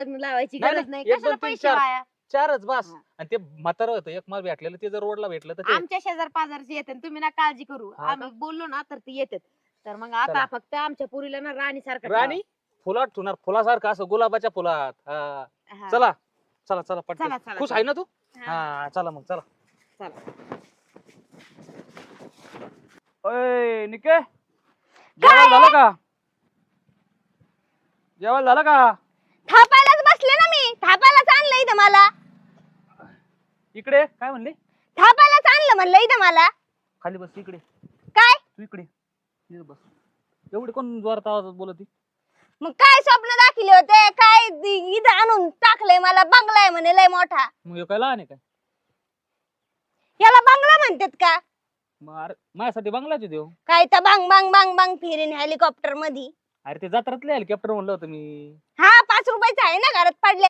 लग्न लावायची नाही, गरज नाही, नाही एक, कशाला दोन, तीन, पैसे चार. वाया? चारच बस. हा. आणि ते म्हातारं होतं एक मला भेटलेलं ते जर रोडला भेटलं तर ते आमच्या शेजार पाजारचे येते तुम्ही ना काळजी करू. हा का? आम्ही बोललो ना तर ते येतात. तर मग आता. फक्त आमच्या पुरीला ना राणी सारखं राणी? फुलात ठुणार फुलासारखं असं गुलाबाच्या फुलात. हा. ठेवा. हा. चला. चला चला चला, पटकन. चला, खुश. आहे ना तू? हा, हा चला मग चला. निके? जेवण झालं का? जेवण झालं का बसले ना मी थापायलाच आणलं इथं मला इकडे काय म्हणले? थापायलाच आणलं म्हणलं इथं मला. खाली बस इकडे काय? तू इकडे बस. एवढी कोण जोरात आवाजात बोलत? मग काय स्वप्न दाखवले होते? काय इथं आणून टाकलंय मला? बंगला आहे म्हणे लय मोठा. मग काय लहान आहे काय? याला बंगला म्हणतात का? मग अरे माझ्यासाठी बंगलाच देऊ काय तर बांग बांग बांग बांग फिरीन हेलिकॉप्टरमध्ये अरे ते जत्रातले हेलिकॉप्टर म्हणलं होतं मी. हा पाच रुपयाचा आहे ना घरात पडले.